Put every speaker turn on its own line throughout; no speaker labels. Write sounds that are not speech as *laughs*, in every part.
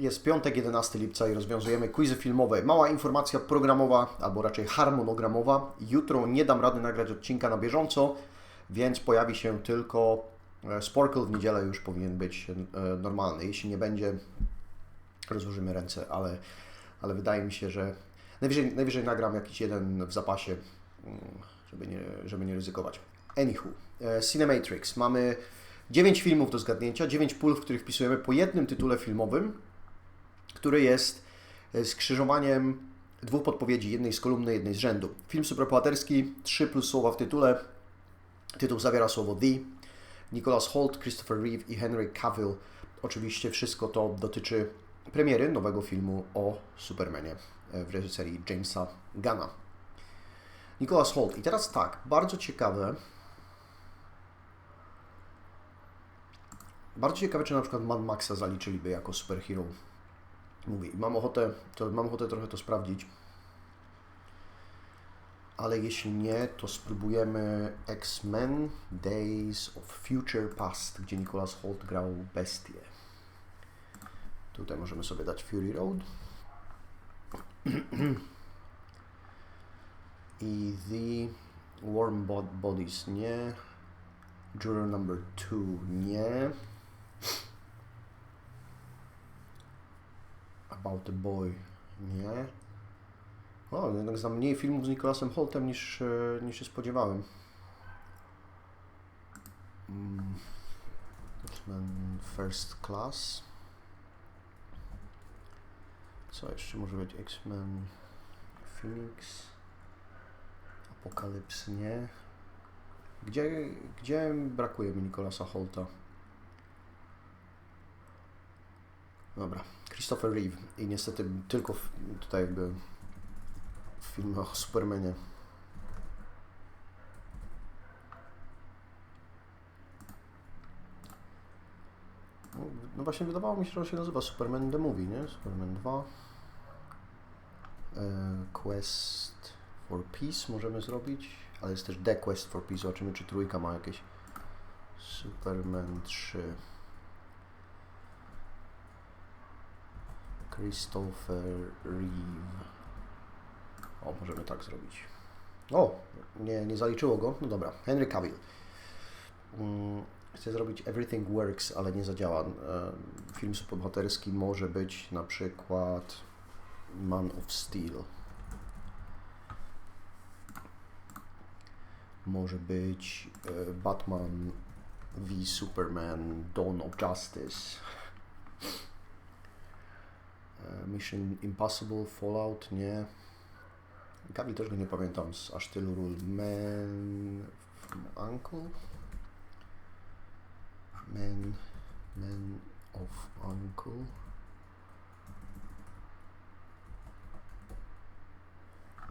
Jest piątek, 11 lipca i rozwiązujemy quizy filmowe. Mała informacja programowa, albo raczej harmonogramowa. Jutro nie dam rady nagrać odcinka na bieżąco, więc pojawi się tylko e, Sporkle. W niedzielę już powinien być e, normalny. Jeśli nie będzie, rozłożymy ręce, ale, ale wydaje mi się, że najwyżej, najwyżej nagram jakiś jeden w zapasie, mm, żeby nie, żeby nie ryzykować. Anywho, e, Cinematrix. Mamy 9 filmów do zgadnięcia, 9 pól, w których wpisujemy po jednym tytule filmowym, który jest e, skrzyżowaniem dwóch podpowiedzi, jednej z kolumny, jednej z rzędu. Film superbohaterski, 3 plus słowa w tytule. Tytuł zawiera słowo The. Nicholas Holt, Christopher Reeve i Henry Cavill. Oczywiście wszystko to dotyczy premiery nowego filmu o Supermanie e, w reżyserii Jamesa Gunna. Nicholas Holt. I teraz tak, bardzo ciekawe, Bardzo ciekawe, czy na przykład Mad Maxa zaliczyliby jako superhero movie. Mam ochotę, to, mam ochotę trochę to sprawdzić. Ale jeśli nie, to spróbujemy X-Men Days of Future Past, gdzie Nicholas Holt grał bestię. Tutaj możemy sobie dać Fury Road. *clears throat* I The Warm Bodies nie. Juror number 2 nie. About the Boy. Nie. O, jednak znam mniej filmów z Nicholasem Holtem niż, e, niż się spodziewałem. Mm. First Class. Co jeszcze może być? X-Men Phoenix. Apokalips nie. Gdzie, gdzie brakuje mi Nicolasa Holta? Dobra, Christopher Reeve i niestety tylko w, tutaj jakby w filmie o Supermanie. No, no właśnie wydawało mi się, że on się nazywa Superman The Movie, nie? Superman 2. E, Quest for Peace możemy zrobić, ale jest też The Quest for Peace. Zobaczymy, czy trójka ma jakieś Superman 3. Christopher Reeve. O, możemy tak zrobić. O, nie, nie zaliczyło go. No dobra, Henry Cavill. Mm, chcę zrobić Everything Works, ale nie zadziała. E, film superbohaterski może być na przykład Man of Steel. Może być e, Batman v Superman Dawn of Justice. Mission Impossible, Fallout, nie. Gabi też go nie pamiętam z aż tylu ról. Man from Uncle? Man, Man of Uncle.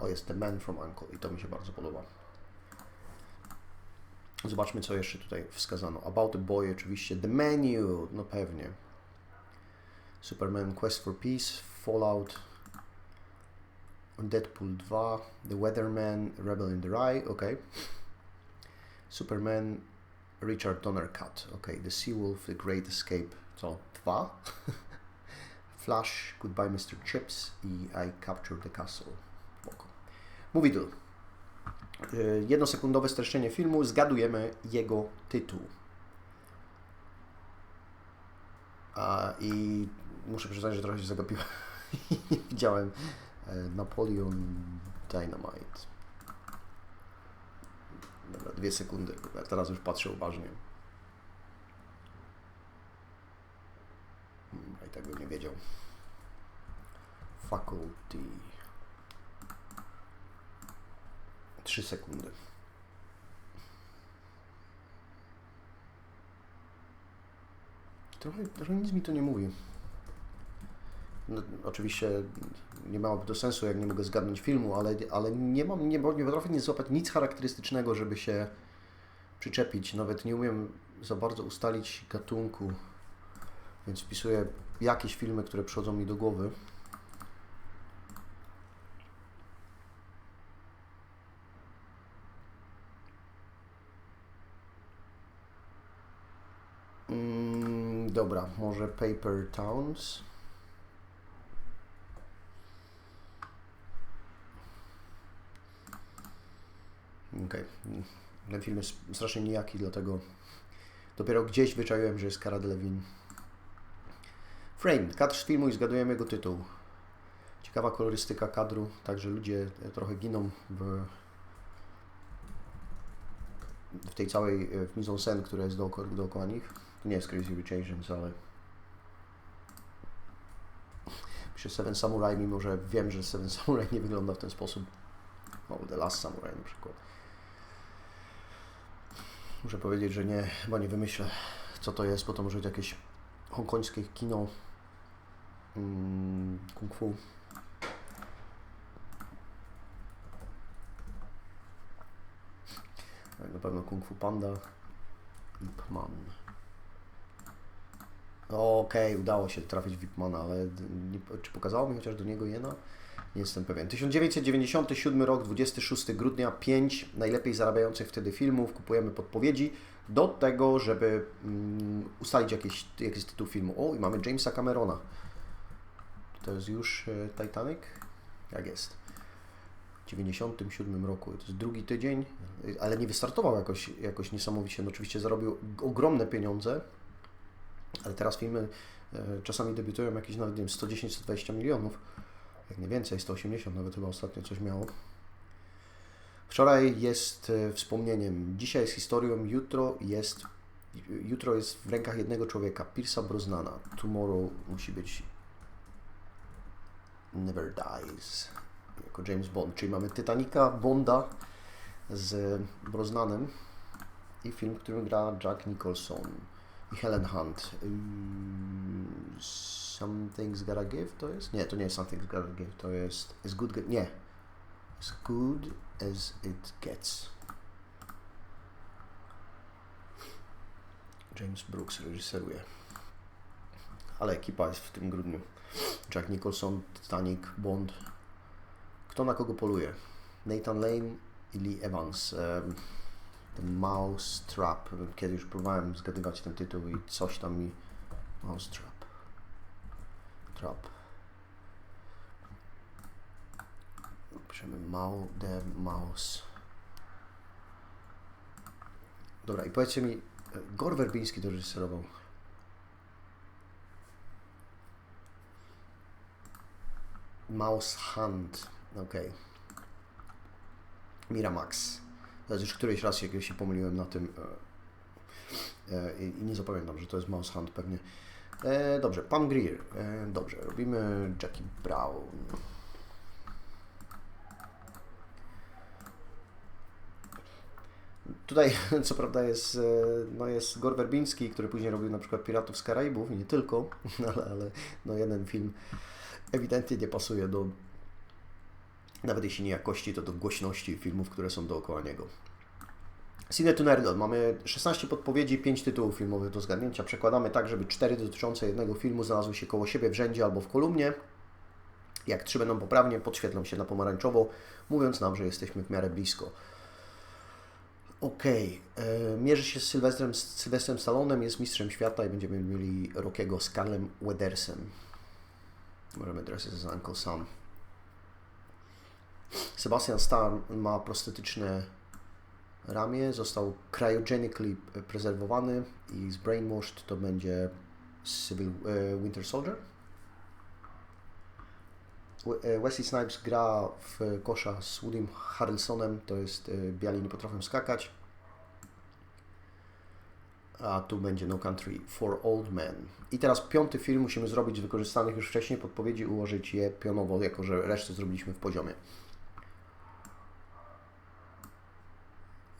O, jest The Man from Uncle i to mi się bardzo podoba. Zobaczmy, co jeszcze tutaj wskazano. About the Boy oczywiście. The Menu, no pewnie. Superman Quest for Peace, Fallout, Deadpool 2, The Weatherman, Rebel in the Rye, ok. Superman, Richard Donner Cut, ok. The Seawolf, The Great Escape, co? 2. *laughs* Flash, Goodbye Mr. Chips i I Captured the Castle. Spoko. Movie Doodle. Jednosekundowe streszczenie filmu, zgadujemy jego tytuł. I muszę przyznać, że trochę się zagapiłem. *laughs* Widziałem e, Napoleon Dynamite. Dobra, dwie sekundy. Teraz już patrzę uważnie. Hmm, I tak bym nie wiedział. Faculty. Trzy sekundy. Trochę, trochę nic mi to nie mówi. No, oczywiście nie miałoby to sensu, jak nie mogę zgadnąć filmu, ale, ale nie mam, nie, nie potrafię złapać nic charakterystycznego, żeby się przyczepić. Nawet nie umiem za bardzo ustalić gatunku, więc wpisuję jakieś filmy, które przychodzą mi do głowy. Mm, dobra, może Paper Towns. Okej. Ten film jest strasznie nijaki, dlatego dopiero gdzieś wyczaiłem, że jest Cara Delevingne. Frame. Kadr z filmu i zgadujemy jego tytuł. Ciekawa kolorystyka kadru, także ludzie trochę giną w, w tej całej w mise en scène, która jest dookoła, dookoła nich. To nie jest Crazy Rich Asians, ale przy Seven Samurai, mimo że wiem, że Seven Samurai nie wygląda w ten sposób. O, The Last Samurai na przykład. Muszę powiedzieć, że nie, chyba nie wymyślę, co to jest, bo to może być jakieś hongkońskie kino mm, kung fu. Tak, na pewno Kung Fu Panda. Ip Man. Okej, udało się trafić w ale nie, czy pokazało mi chociaż do niego jena? Nie jestem pewien. 1997 rok, 26 grudnia, 5 najlepiej zarabiających wtedy filmów. Kupujemy podpowiedzi do tego, żeby mm, ustalić jakiś, jakiś tytuł filmu. O, i mamy Jamesa Camerona. To jest już e, Titanic? Jak jest? W 97 roku. To jest drugi tydzień, ale nie wystartował jakoś, jakoś niesamowicie. No, oczywiście zarobił ogromne pieniądze, ale teraz filmy e, czasami debiutują jakieś nawet, nie wiem, 110-120 milionów, jak nie więcej, 180 nawet chyba ostatnio coś miało. Wczoraj jest e, wspomnieniem, dzisiaj jest historią, jutro jest, jutro jest w rękach jednego człowieka, Pierce'a Brosnana. Tomorrow musi być Never Dies, jako James Bond, czyli mamy Titanica, Bonda z Brosnanem i film, w którym gra Jack Nicholson i Helen Hunt. Something's Gotta Give to jest? Nie, to nie jest Something's Gotta Give, to jest As Good, nie. As Good As It Gets. James Brooks reżyseruje. Ale ekipa jest w tym grudniu. Jack Nicholson, Titanic, Bond. Kto na kogo poluje? Nathan Lane i Lee Evans. Em, ten Mouse Trap. Kiedyś już próbowałem zgadywać ten tytuł i coś tam mi... Mouse Trap. Piszemy Mau the Mouse. Dobra, i powiedzcie mi, e, Gor Werbiński to reżyserował. Mouse Hunt. Okej. Miramax. Już któryś raz jak się pomyliłem na tym e, e, i nie zapamiętam, że to jest Mouse Hunt pewnie. E, dobrze, Pam Greer. Dobrze, robimy Jackie Brown. Tutaj *laughs* co prawda jest, no jest Gor Werbiński, który później robił na przykład Piratów z Karaibów nie tylko, *laughs* ale, ale no jeden film ewidentnie nie pasuje do, nawet jeśli nie jakości, to do głośności filmów, które są dookoła niego. Cine to. Mamy 16 podpowiedzi, 5 tytułów filmowych do zgadnięcia. Przekładamy tak, żeby 4 dotyczące jednego filmu znalazły się koło siebie w rzędzie albo w kolumnie. Jak trzy będą poprawnie, podświetlą się na pomarańczowo, mówiąc nam, że jesteśmy w miarę blisko. Okej, e, mierzy się z Sylwestrem, z Sylwestrem Stallonem, jest mistrzem świata i będziemy mieli Rockiego z Karlem Wedersem. Możemy teraz jest Uncle Sam. Sebastian Stan ma prostetyczne ramię, został cryogenically prezerwowany i z Brainwashed to będzie Civil e, Winter Soldier. E, Wesley Snipes gra w kosza z Woodym Harrelsonem, to jest e, Biali nie potrafią skakać. A tu będzie No Country for Old Men. I teraz piąty film musimy zrobić z wykorzystanych już wcześniej podpowiedzi, ułożyć je pionowo, jako że resztę zrobiliśmy w poziomie.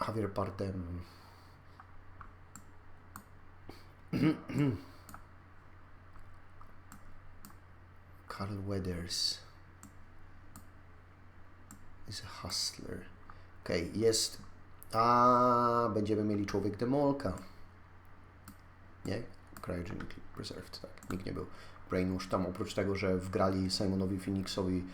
Javier Bardem. *clears throat* Carl Weathers is a hustler. Okej, jest. A będziemy mieli człowiek demolka. Nie? Cryogenically preserved, tak. Nikt nie był. Brainwash tam oprócz tego, że wgrali Simonowi Phoenixowi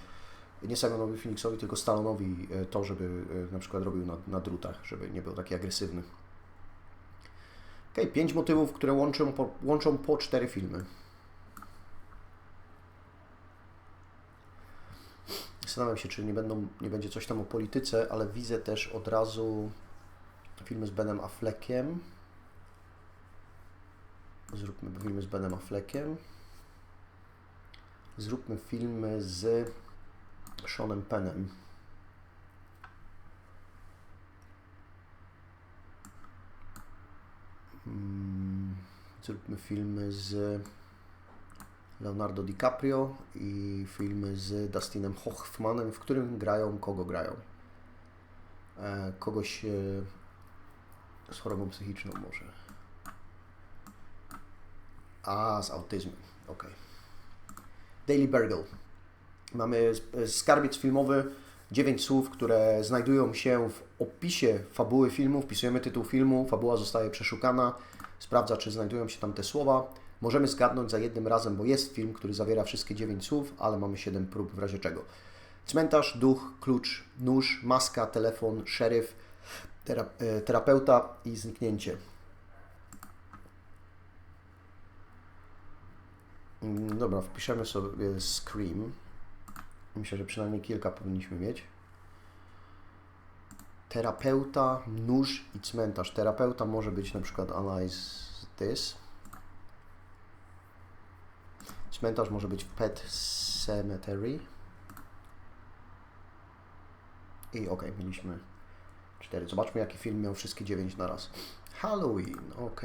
nie Simonowi Phoenixowi, tylko Stallonowi e, to, żeby e, na przykład robił na, na drutach, żeby nie był taki agresywny. Okej, pięć motywów, które łączą po, łączą po cztery filmy. Zastanawiam się, czy nie, będą, nie będzie coś tam o polityce, ale widzę też od razu filmy z Benem Affleckiem. Zróbmy filmy z Benem Affleckiem. Zróbmy filmy z Seanem Pennem. Mm, Zróbmy filmy z Leonardo DiCaprio i filmy z Dustinem Hoffmanem, w którym grają, kogo grają. E, kogoś e, z chorobą psychiczną może. A, z autyzmem, ok. Daily Burgle. Mamy skarbiec filmowy, 9 słów, które znajdują się w opisie fabuły filmu. Wpisujemy tytuł filmu, fabuła zostaje przeszukana, sprawdza, czy znajdują się tam te słowa. Możemy zgadnąć za jednym razem, bo jest film, który zawiera wszystkie 9 słów, ale mamy 7 prób w razie czego. Cmentarz, duch, klucz, nóż, maska, telefon, szeryf, e, terapeuta i zniknięcie. Mm, dobra, wpiszemy sobie Scream. Myślę, że przynajmniej kilka powinniśmy mieć. Terapeuta, nóż i cmentarz. Terapeuta może być na przykład Analyze This. Cmentarz może być Pet Cemetery. I ok, mieliśmy 4. Zobaczmy, jaki film miał wszystkie 9 na raz. Halloween, ok.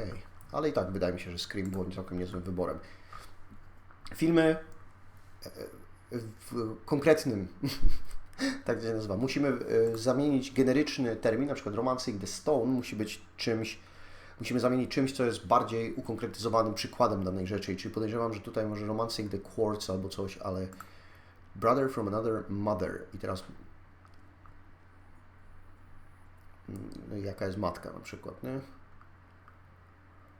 Ale i tak wydaje mi się, że Scream był całkiem niezłym wyborem. Filmy e, w konkretnym, *laughs* tak to się nazywa, musimy e, zamienić generyczny termin, na przykład Romancing the Stone musi być czymś, musimy zamienić czymś, co jest bardziej ukonkretyzowanym przykładem danej rzeczy. Czyli podejrzewam, że tutaj może Romancing the Quartz albo coś, ale Brother from Another Mother. I teraz no jaka jest matka na przykład, nie?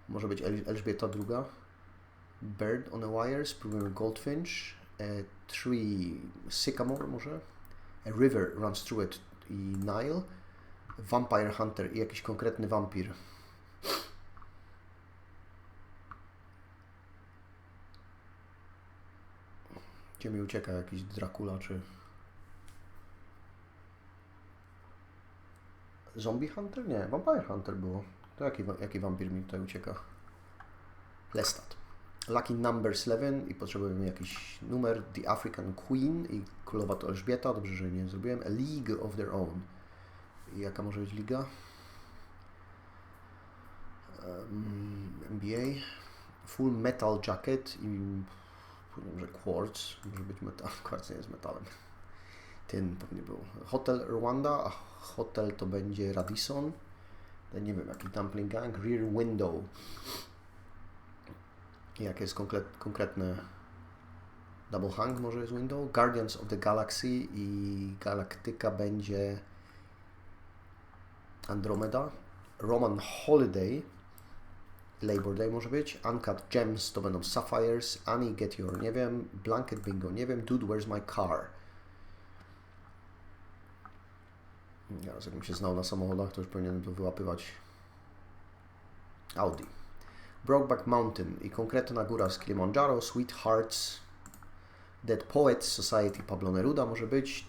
Może być El Elżbieta II. Bird on a Wire, spróbujemy Goldfinch. A tree, Sycamore może. A river runs through it i Nile. Vampire Hunter i jakiś konkretny wampir. Gdzie mi ucieka jakiś Dracula czy... Zombie Hunter? Nie, Vampire Hunter było. To jaki, jaki wampir mi tutaj ucieka? Lestat. Lucky Numbers 11 i potrzebujemy jakiś numer. The African Queen i Królowa to Elżbieta. Dobrze, że nie zrobiłem. A League of Their Own. I jaka może być liga? Um, NBA. Full Metal Jacket i powiem, że Quartz. Może być metal. *laughs* Quartz nie jest metalem. Ten pewnie był. Hotel Rwanda, a hotel to będzie Radisson. Nie wiem, jaki Dumpling Gang. Rear Window. Jakie jest konkret, konkretne Double Hang może jest window. Guardians of the Galaxy i Galaktyka będzie Andromeda. Roman Holiday Labor Day może być. Uncut Gems to będą Sapphires. Annie Get Your nie wiem. Blanket Bingo nie wiem. Dude Where's My Car Teraz jakbym się znał na samochodach, to już powinienem to wyłapywać. Audi. Brokeback Mountain i konkretna góra z Kilimanjaro, Sweethearts, Dead Poets Society Pablo Neruda może być,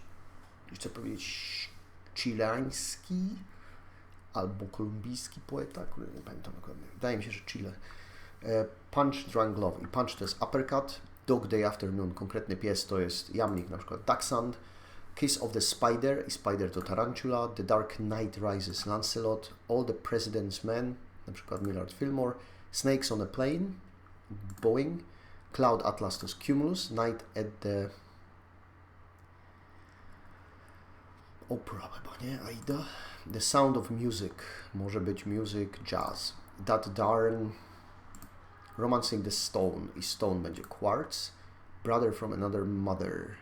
chcę powiedzieć chileański albo kolumbijski poeta, który nie pamiętam dokładnie, wydaje mi się, że Chile. E, Punch Drunk Love. I Punch to jest Uppercut, Dog Day Afternoon, konkretny pies to jest jamnik, na przykład Dachshund, Kiss of the Spider i Spider to Tarantula, The Dark Knight Rises Lancelot, All the President's Men, na przykład Millard Fillmore, Snakes on a Plane, Boeing, Cloud Atlas to Cumulus, Night at the Opera chyba, nie? Aida. The Sound of Music, może być Music, Jazz. That Darn, Romancing the Stone i Stone będzie Quartz. Brother from Another Mother,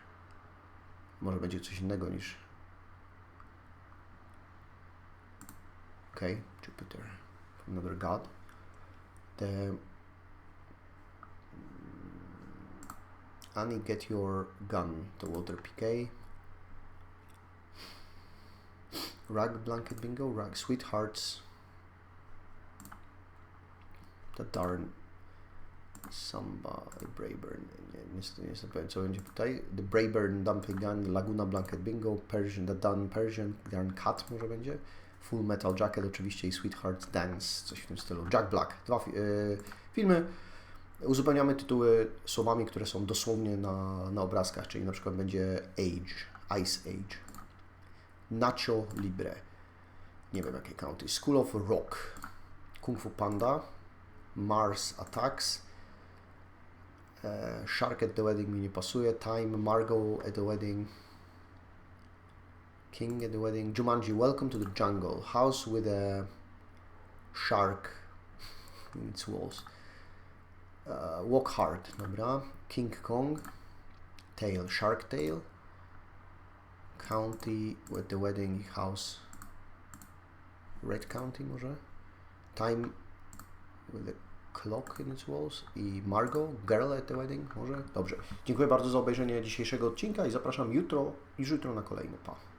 może będzie coś innego niż Okay, Jupiter from another god the Annie get your gun to water PK rug blanket bingo rug sweethearts the darn Samba, Brayburn, nie, niestety nie jestem pewien co będzie tutaj. The Brayburn Dumping Gun, Laguna Blanket Bingo, Persian, The Dun Persian, Grand Cut może będzie. Full Metal Jacket oczywiście i Sweetheart Dance, coś w tym stylu. Jack Black, dwa fi- y, filmy. Uzupełniamy tytuły słowami, które są dosłownie na, na obrazkach, czyli na przykład będzie Age, Ice Age, Nacho Libre, nie wiem jakie county, School of Rock, Kung Fu Panda, Mars Attacks, e, Shark at the Wedding mi nie pasuje, Time, Margot at the Wedding, King at the Wedding, Jumanji, Welcome to the Jungle, House with a Shark in *laughs* its walls, e, Walk Hard, dobra, King Kong, Tail, Shark Tail, County with the Wedding House, Red County może, Time with the Clock in its Walls i Margot, Girl at the Wedding może? Dobrze. Dziękuję bardzo za obejrzenie dzisiejszego odcinka i zapraszam jutro, już jutro na kolejny. Pa.